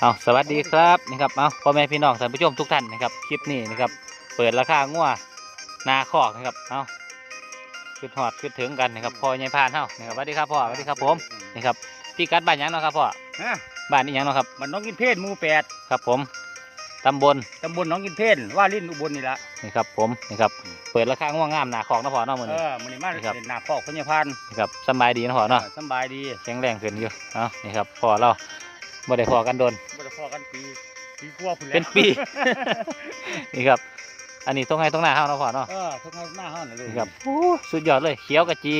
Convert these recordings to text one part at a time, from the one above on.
เอาสวัสดีครับนี่ครับเอาพ่อแม่พี่น้องท่านผู้ชมทุกท่านนะครับคลิปนี้นะครับเปิดราคางัวนาคอกนะครับเอาขึ้นหอดขึ้นถึงกันนะครับพ่อใหญ่พานเฮานะครับสวัสดีครับพ่อสวัสดีครับผมนี่ครับพี่กัดบ้านหยังเนาะครับพ่อฮะบ้านนี้หยังเนาะครับมันน้องกินเพนหมู่แปดครับผมตำบลตำบลหน้องกินเพนว่าลิ้นอุบลนี่ละนี่ครับผมนี่ครับเปิดราคางัวงามนาคอกเนาะพ่อเนาะมื้อเอนี้อมันนี่มานี่ครับเป็นนาคอกพญาพันธุ์นี่ครับสำบายดีเนาะพ่อเนาะเออสำบายดีแข็งแรงขึ้นอยู่เอานี่ครับพ่อเรา บ่ได้พอกันโดนบ่ได้พอกันปีปีกว่าพุ่นแล้วเป็นปี นี่ครับ อันนี้ตรงไงตรงหน้าเฮาเนาะพ่อเนาะเออทุกคนหน้าห้องน่ะเลยนี่ครับโอ้สุดยอดเลย เขียวกะจี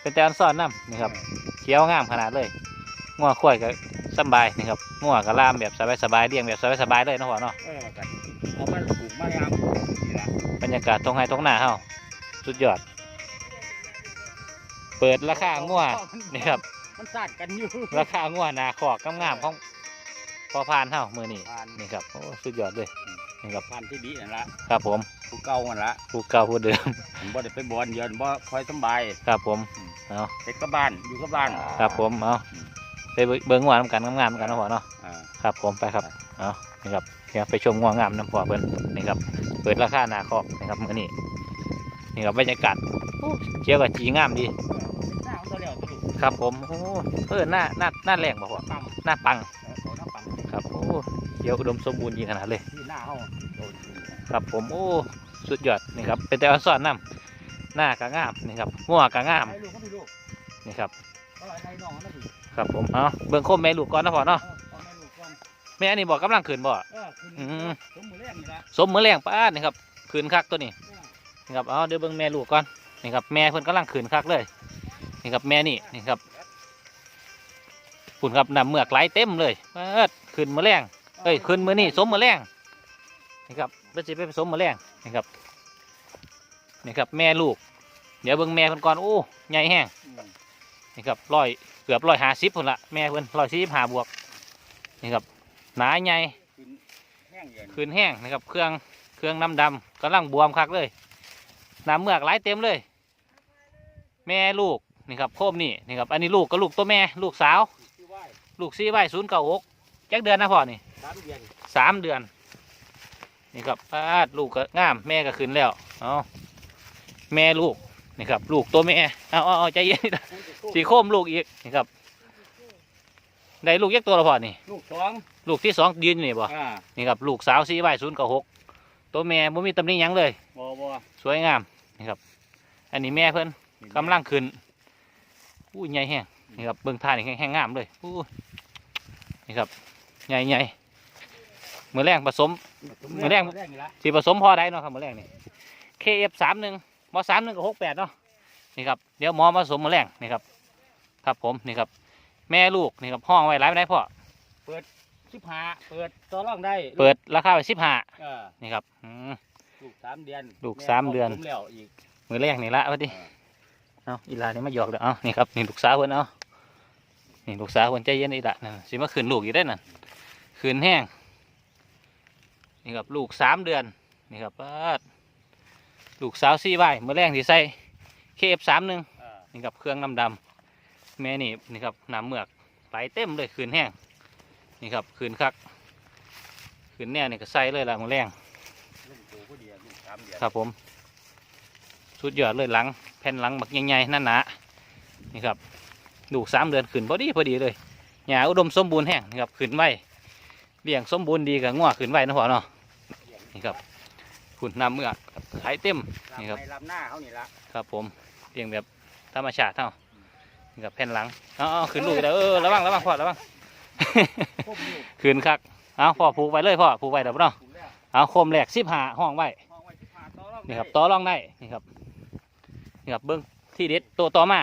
เป็นแต่อันซ่อนน้ำนี่ครับ เขียวงามขนาดเลยงัวข้วยก็สำบายนี่ครับงัวก็ล่ามแบบสบายๆเลี้ยงแบบสบายๆเลยเนาะพ่อเนาะ เออกันเอามาปลูกมายามนี่ละบรรยากาศตรงไงตรงหน้าเฮาสุดยอด เปิดราคางัว นี่ครับ มันสาดกันอยู่ราคางัวหนาขอกงามๆของพอพานเฮามือนี่ผ่านนี่ครับโอ้สุดยอดเลยนี่ครับผ่านที่ดีนั่นละครับผมผู้เก่านั่นละผู้เก่าผู้เดิมผมบ่ได้ไปบอนเยือนบ่คอยสำบายครับผมเอาเฮ็ดกับบ้านอยู่กับบ้านครับผมเอาไปเบิ่งเบิ้งงัวน้ำกันงามๆกันเนาะพ่อเนาะอ่าครับผมไปครับเอานี่ครับเดี๋ยวไปชมงัวงามน้ำพอเพิ่นนี่ครับเปิดราคาหนาคอกนะครับมื้อนี้นี่ครับบรรยากาศโอ้เจียวกับจีงามดี ครับผมโอ้เออหน้าหน้าหน้าแรงบ่พ่อปั๊มหน้าปังเออเขาหน้าปั๊มครับโอ้เจียวอุดมสมบูรณ์ดีขนาดเลย ที่หน้าเฮาโดนครับผมโอ้สุดยอดนี่ครับเป็นแต่อันซ่อนน้ำหน้ากะงามนี่ครับงัวกะงามไอ้ลูกก็ไม่ลูกนี่ครับเอาไอ้น้องมันนะพี่ครับผมเอาเบิ่งโคมแม่ลูกก่อนนะพ่อเนาะเออเอาแม่ลูกก่อนแม่อันนี้บอกกำลังขึ้นบ่ เออขึ้นอืม สมมือแรกนี่ละสมมือแรงป้าดนี่ครับขึ้นคักตัวนี้นี่ครับเอาเดี๋ยวเบิ่งแม่ลูกก่อนนี่ครับแม่เพิ่นกำลังขืนคักเลย นี่ครับแม่นี่นี่ครับปุ่นครับนำเมือกไหลเต็มเลยเปิดขึ้นมือแรงเอ้ยขึ้นมือนี่สมมือแรงนี่ครับเพื่อจะไปผสมมือแรงนี่ครับนี่ครับแม่ลูก เดี๋ยวเบิ่งแม่เพิ่นก่อนโอ้ใหญ่แห้งอืมนี่ครับร้อยเกือบร้อยห้าสิบพุ่นละแม่เพิ่นร้อยสี่สิบห้าบวกนี่ครับหนาใหญ่ขึ้นแห้งเย็นคืนแห้งนะครับเครื่องเครื่องน้ำดำกำลังบวมคักเลยน้ำเมือกไหลเต็มเลย แม่ลูก นี่ครับโคมนี่นี่ครับอันนี้ลูกกับลูกตัวแม่ลูกสาว ที่ไหวลูกซีไว้ศูนย์เก้าหกจักเดือนนะพ่อนี่สามเดือนสามเดือน นี่ครับปาดลูกก็งามแม่ก็ขึ้นแล้วเอาแม่ลูกนี่ครับ ลูกตัวแม่เอาเอาเอาใจเย็นนะสีโคมลูกอีกนี่ครับได้ลูกยักตัวละพ่อนี่ ลูกสองลูกที่สองยืนอยู่นี่บ่อ่านี่ครับลูกสาวซีไว้ศูนย์เก้าหกตัวแม่บ่มีตำหนิหยังเลยบ่บ่สวยงามนี่ครับ อันนี้แม่เพิ่นกำลังขึ้น อู้ใหญ่แห้งนี่ครับเบิ่งท่านี่แห้งๆงามเลยอู้นี่ครับใหญ่ใหญ่มือแรงผสม มื้อแรกมื้อแรกนี่ละสีผสมพอได้เนาะครับมือแรงนี่ KF สามหนึ่งมสามหนึ่งกับหกแปดเนาะนี่ครับเดี๋ยวหมอมาผสมมือแรงนี่ครับ ครับผมนี่ครับ แม่ลูกนี่ครับห้องไว้หลายไปไหนใดพ่อสิบห้าเปิดต่อรองได้เปิดราคาไว้สิบห้าเออนี่ครับอืมลูกสามเดือนลูกสามเดือนแผมแล้วอีก มือแรกนี่ละว่าดิเอาอีหลานี่มาหยอกเด้อเอานี่ครับนี่ลูกสาวเพิ่นเอานี่ลูกสาวเพิ่นใจเย็นอีหละนั่นสิมาขืนลูกอีกได้อนั่นขืนแห้งนี่ครับลูกสามเดือนนี่ครับปาดลูกสาวซี่ใบเมื่อแรงที่ใส่เคฟสามหนึ่งเออนี่ครับเครื่องน้ำดำแม่นี่นี่ครับน้ำเมือกไหลเต็มเลยขืนแห้งนี่ครับขืนคักขืนแน่นี่ก็ใส่เลยละเมื่อแรงลูกโตพอดีลูกสามเดือนครับผมสุดยอดเลยหลัง แผ่นหลังบักใหญ่ๆนั่นหนานี่ครับลูกสามเดือนขึ้นพอดีพอดีเลยหญ้าอุดมสมบูรณ์แห้งนี่ครับขึ้นไวเลี้ยงสมบูรณ์ดีกับงัวขึ้นไวนะพ่อเนาะนี่ครับขุนน้ำเมือกไหลเต็มนี่ครับลำในลำหน้าเขานี่ละครับผมเลี้ยงแบบธรรมชาติเท่านี่ครับแผ่นหลังเอาเอาขึ้นลูกอีกแล้วเออระวังระวังพ่อระวังครบลูกขึ้นคัก เอาพ่อผูกไว้เลยพ่อผูกไว้เดี๋ยวเนาะถูกแล้วเอาโคมแหลกสิบหาห้องไว้ห้องไว้สิบห้าต่อรองนี่ได้ครับต่อรองได้ นี่ครับ นี่ครับเบิ้งที่เด็ดตัวต่อมา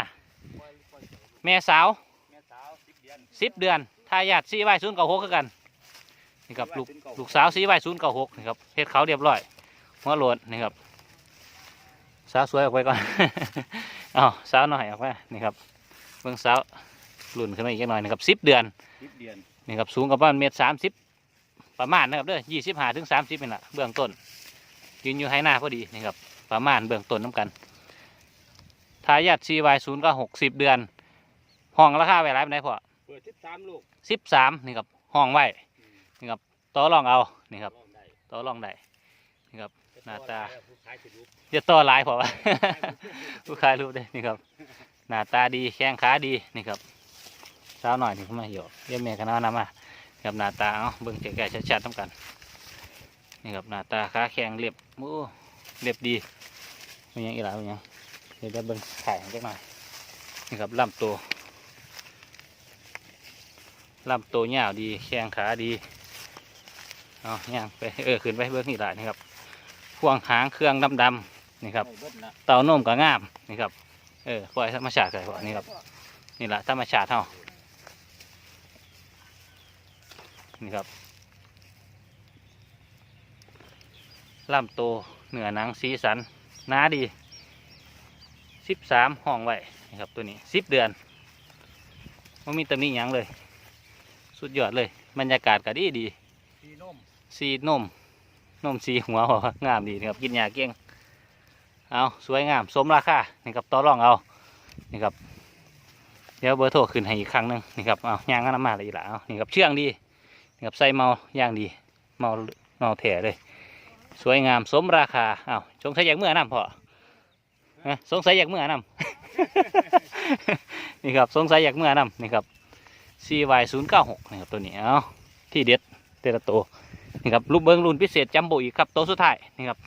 ปล่อยปล่อยแม่สาวแม่สาวสิบเดือนสิบเดือนทายาทซีไว้ศูนย์เก้าหกคือกันนี่ครับลูกลูกสาวซีไว้ศูนย์เก้าหกนี่ครับเฮ็ดเขาเรียบร้อยหัวโหลดนี่ครับสาวสวยออกไปก่อนอ้าวสาวหน่อยออกไปนี่ครับเบิ้งสาวรุ่นขึ้นมาอีกหน่อยนะครับสิบเดือนสิบเดือนนี่ครับสูงกับประมาณเมตรสามสิบประมาณนะครับเด้อยี่สิบห้าถึงสามสิบนี่แหละเบื้องต้นยืนอยู่ให้หน้าพอดีนี่ครับประมาณเบื้องต้นน้ำกัน ทายาทซีไว้ศูนย์ก็หกสิบเดือน ห้องราคาไว้ไรเป็นไงพ่อเปิดสิบสามลูกสิบสามนี่ครับห้องไว้นี่ครับต่อรองเอานี่ครับลองได้ต่อรองได้นี่ครับหน้าตา ผู้ขายสิรูปจะต่อหลายเพราะว่าผู้ขายรูปได้นี่ครับ หน้าตาดีแข้งขาดีนี่ครับสาวหน่อยถึงเข้ามาอยู่เยี่ยมแม่กันเอานำมาครับหน้าตาเอาเบิ่งแก่ๆชัดๆทั้งกัน นี่ครับหน้าตาขาแข็งเรียบโอ้เรียบดีมีหยังอีกหลายมีหยัง เดี๋ยวจะเบิ่งถ่ายให้จักหน่อยนี่ครับลำตัวลำตัวยาวดีแข้งขาดีเอาย่างไปเออขึ้นไปเบิ่งนี่หลายนี่ครับพวงหางเครื่องดำๆนี่ครับเบิดนะเต่านมก็งามนี่ครับเออปล่อยธรรมชาติเลยพอนี่ครับนี่แหละธรรมชาติเฮานี่ครับลำโตวเหนือหนังสีสันหนาดี สิบสามห้องไว้นี่ครับตัวนี้สิบเดือนไม่มีตำหนิหยังเลย สุดยอดเลย บรรยากาศก็ดีดีสีนมสีนมนมสีหัวหัวงามดีนะครับกินยาเกี้ยงเอาสวยงามสมราคานี่ครับต่อรองเอานี่ครับเดี๋ยวเบอร์โทรขึ้นให้อีกครั้งหนึงนี่ครับเอาย่างก็น้ำมาเลยอีกแล้วเอานี่ครับเชื่องดีนี่ครับใส่เมาย่างดี เมาเมาแถ่เลย สวยงามสมราคาเอาสงสัยอยากเมื่อน้ำพอฮะ สงสัยอยากเมื่อน้ำนี่ครับสงสัยอยากเมื่อน้ำนี่ครับ CY 0 9 6นี่ครับตัวนี้เอาที่เด็ดเตระโตวนี่ครับลูกเบิ้งรุ่นพิเศษจัมโบอีกครับตัวสุดท้ายนี่ครับ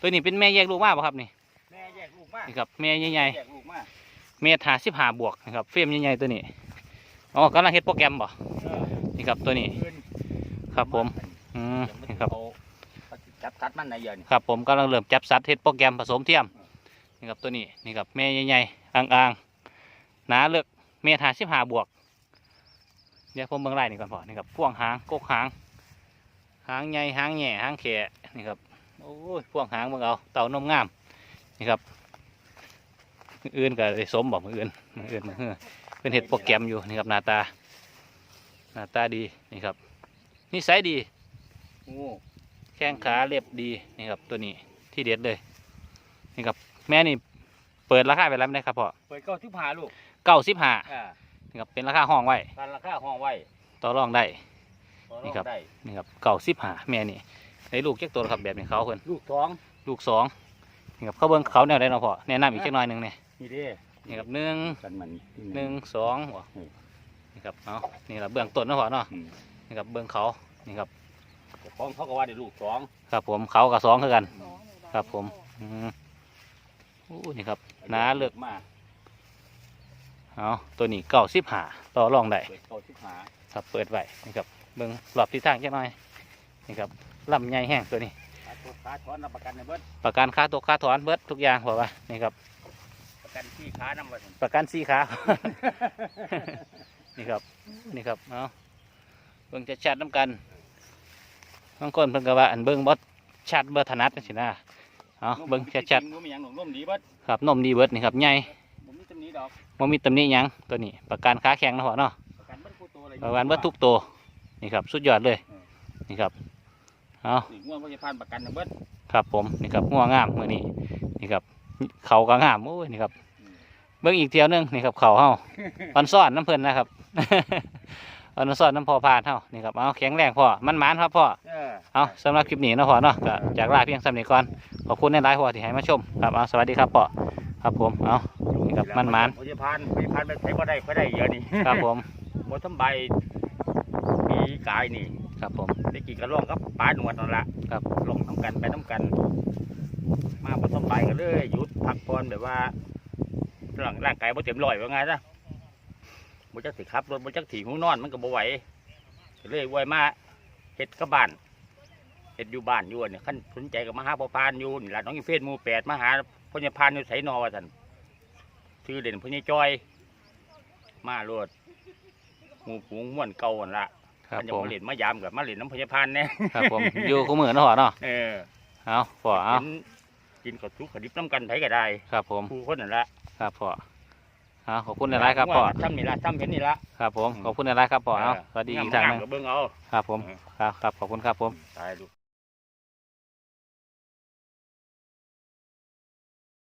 ตัวนี้เป็นแม่แยกลูกมาป่ะครับนี่แม่แยกลูกมานี่ครับแม่ใหญ่แยกลูกมาๆเมตรหาสิบห้าบวกนะครับเฟรมใหญ่ๆตัวนี้อ๋อกำลังเฮ็ดโปรแกรมบ่เออนี่ครับตัวนี้เงินครับผมอืมยังไม่นี่ครับเอาเอาจับคัดมันในเย็นครับผมกำลังเริ่มจับสัตว์เฮ็ดโปรแกรมผสมเทียม นี่ครับตัวนี้นี่ครับแม่ใหญ่ๆอ่างๆหนาเลือกเมตรหาสิบห้าบวกเดี๋ยวผมเบิ่งไล่นี่ก่อนพอนี่ครับพ่วงหางกกหาง หางใหญ่หางแหย่หางแขะนี่ครับโอ้ยพ่วงหางเบิ่งเอาเต่านมงามนี่ครับมืออื่นก็ได้สมบอกมืออื่นมืออื่นมือเฮือเป็นเห็ดโปรแกรมอยู่นี่ครับหน้าตาหน้าตาดีนี่ครับนิสัยดีโอ้แข้งขาเรียบดีนี่ครับตัวนี้ที่เด็ดเลยนี่ครับ แม่นี่เปิดราคาไปแล้วไม่ได้ครับพ่อเปิดเก้าสิบห้าลูกเก้าสิบห้าอ่านี่ครับเป็นราคาห้องไว้การราคาห้องไว้ต่อรองได้ ต่อรนี่องครับได้นี่ครับเก้าสิบห้าแม่นี่ในลูกเจ๊กตัวครับแบบนี้เขาเพิ่นลูกสองลูกสองนี่ครับเขาเบิ้งเขาแนวได้เนาะพ่อแนะนำอีกจักหน่อยหนึ่งเนี่ยนี่เด้นี่ครับหนึ่งกันมันหนึ่งสองบ่อืมนี่ครับเอานี่แหละเบื้องต้นเนาะพ่อเนาะอืมนี่ครับเบื้องเขานี่ครับเจ้าของเขาก็ว่าได้ลูกสองครับผมเขากับสองคือกัน ครับผมอืมโอ้นี่ครับหนาเลือกมาเอาตัวนี้เก้าสิบห้าต่อรองได้เปิดเก้าสิบห้าครับเปิดไว้นี่ครับเบิ้งรอบที่ทางจักหน่อยนี่ครับลำใหญ่แห้งตัวนี้ขาตัวขาถอนรับประกันในเบิดประกันค่าตัวค่าถอนเบิดทุกอย่างบอกว่านี่ครับประกันที่ขาน้ำไว้ซั่นประกันสี่ขานี่ครับนี่ครับเอาเบิ้งจะชัดน้ำกันบางคนเพิ่นก็ว่าอันเบิ้งบอชัดเบอร์ถนัดสินะ เอาเบิ้งชัดจริงๆบ่มีหยังหนองนมดีเบิดๆครับนมดีเบิดนี่ครับใหญ่บ่มีตำหนิดอกบ่มีตำหนิหยังตัวนี้ประกันค้าแข็งนะพ่อเนาะประกันเบิดคู่ตัวเลยประกันเบิดทุกตัวนี่ครับสุดยอดเลยนี่ครับเอานี่ง่วงบ่จะผ่านประกันทั้งเบิดครับผมนี่ครับงัวงามมือนี้นี่ครับเขาก็งามโอ้ยนี่ครับเบิ้งอีกเที่ยวหนึงนี่ครับเขาเฮาอันซ่อนน้ำเพลินนะครับ อันซ่อนน้ำพอพานเฮานี่ครับเอาแข็งแรงพ่อมันหมานครับพ่อเออเอาสำหรับคลิปนี้เนาะพ่อเนาะก็จากลาเพียงสำเนีก่อนขอบคุณในไลฟ์พ่อที่ให้มาชมครับเอาสวัสดีครับพ่อครับผมเอานี่ครับมันหมานบ่จะผ่านบ่จะผ่านไปใช้บ่ได้ค่อยได้เยอะนี่ครับผมบ่ทำใบปีกายนี่ครับผมได้กี่กระร่องครับปลาหนวดนั่นละครับลงน้ำกันไปน้ำกัน มาบ่ทำใบกันเลยหยุดพักผ่อนแบบว่าร่างร่างกายบ่เต็มร้อยว่าไงซะ บ่จักสิขับรถบ่จักถีหูนอนมันก็บ่ไหวก็เลยไว้มาเฮ็ดกับบ้านเฮ็ดอยู่บ้านอยู่เนี่ยคันสนใจก็มาหาพ่อพานอยู่นี่ล่ะน้องอีเฟซหมู่แปดมาหาพ่อใหญ่พานอยู่ไสนอว่าซั่นชื่อเด่นพ่อใหญ่จอย มาโลดหมู่ฝูงม่วนเก่าหั่นละครับมันจะผม มาเล่นมายามกับมาเล่นน้ำพญาพันธ์เนี่ยครับผม อยู่คู่มือเนาะพ่อเนาะเออเอาพ่อเอากินกินกับทุกขดิบน้ำกันไผก็ได้ครับผมผู้คนนั่นละครับพ่อเอาขอบคุณในไลฟ์ครับพ่อทำนี่ละทำเห็นนี่ละครับผมขอบคุณในไลฟ์ครับพ่อเอาสวัสดีอีกทางหนึงกับเบิ้งเอาครับผมครับครับขอบคุณครับผมตายลูก